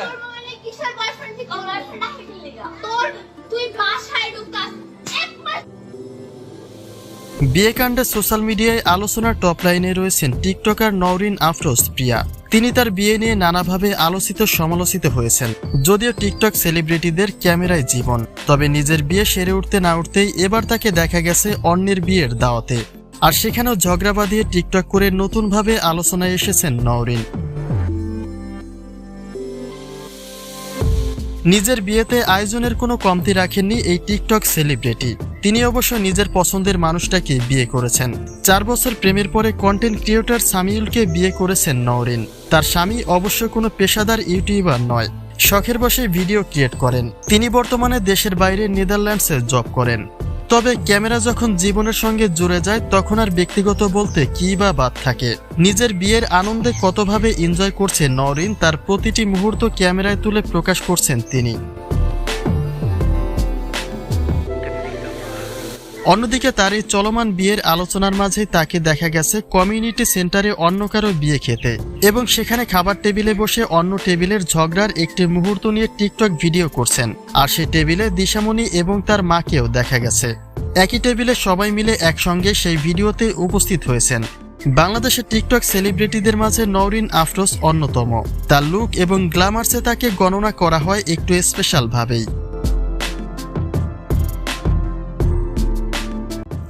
তোর মানে কিসের বয়ফ্রেন্ড ঠিক বয়ফ্রেন্ড আসে লিগা? তোর তুই বাসায় ঢুকাস এক মাস বিয়ে কাণ্ডে সোশ্যাল মিডিয়ায় আলোচনার টপ লাইনে রয়েছেন টিকটকার নওরিন আফরোজ প্রিয়া। তিনি তার বিয়ে নিয়ে নানাভাবে আলোচিত সমালোচিত হয়েছেন যদিও টিকটক সেলিব্রিটিদের ক্যামেরায় জীবন। তবে নিজের বিয়ে সেরে উঠতে না উঠতেই এবার তাকে দেখা গেছে অন্যের বিয়ের দাওয়াতে। আর সেখানেও ঝগড়া বাঁধিয়ে টিকটক করে নতুনভাবে আলোচনায় এসেছেন নওরিন। নিজের বিয়েতে আয়োজনের কোনো কমতি রাখেননি এই টিকটক সেলিব্রিটি। তিনি অবশ্য নিজের পছন্দের মানুষটাকে বিয়ে করেছেন। চার বছর প্রেমের পরে কন্টেন্ট ক্রিয়েটর সামিউলকে বিয়ে করেছেন নওরিন। তার স্বামী অবশ্য কোনো পেশাদার ইউটিউবার নয়। শখের বসে ভিডিও ক্রিয়েট করেন। তিনি বর্তমানে দেশের বাইরে নেদারল্যান্ডসে জব করেন। তবে ক্যামেরা যখন জীবনের সঙ্গে জুড়ে যায়, তখন আর ব্যক্তিগত বলতে কি বা বাদ থাকে। নিজের বিয়ের আনন্দে কতভাবে এনজয় করছে নরিন, তার প্রতিটি মুহূর্ত ক্যামেরায় তুলে প্রকাশ করছেন তিনি। অন্যদিকে তার এই চলমান বিয়ের আলোচনার মাঝে তাকে দেখা গেছে কমিউনিটি সেন্টারে অন্য কারও বিয়ে খেতে। এবং সেখানে খাবার টেবিলে বসে অন্য টেবিলের ঝগড়ার একটি মুহূর্ত নিয়ে টিকটক ভিডিও করছেন। আর সেই টেবিলে দিশামণি এবং তার মাকেও দেখা গেছে। একই টেবিলে সবাই মিলে একসঙ্গে সেই ভিডিওতে উপস্থিত হয়েছেন। বাংলাদেশের টিকটক সেলিব্রিটিদের মাঝে নওরিন আফরোজ অন্যতম। তার লুক এবং গ্ল্যামার্সে তাকে গণনা করা হয় একটু স্পেশাল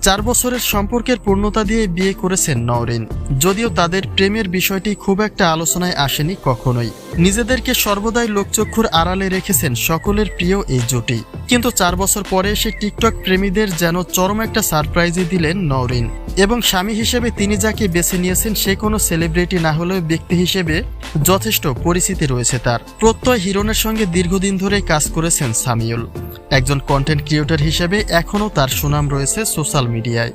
চার বছরের সম্পর্কের পূর্ণতা দিয়ে বিয়ে করেছেন নওরিন। যদিও তাদের প্রেমের বিষয়টি খুব একটা আলোচনায় আসেনি কখনোই। নিজেদেরকে সর্বদাই লোকচক্ষুর আড়ালে রেখেছেন সকলের প্রিয় এই জুটি। কিন্তু চার বছর পরে এসে টিকটক প্রেমীদের যেন চরম একটা সারপ্রাইজই দিলেন নওরিন। এবং স্বামী হিসেবে তিনি যাকে বেছে নিয়েছেন সে কোনো সেলিব্রিটি না হলেও ব্যক্তি হিসেবে যথেষ্ট পরিচিতি রয়েছে তার। প্রত্যয় হিরণের সঙ্গে দীর্ঘদিন ধরে কাজ করেছেন সামিউল। একজন কন্টেন্ট ক্রিয়েটর হিসেবে এখনও তার সুনাম রয়েছে সোশ্যাল মিডিয়ায়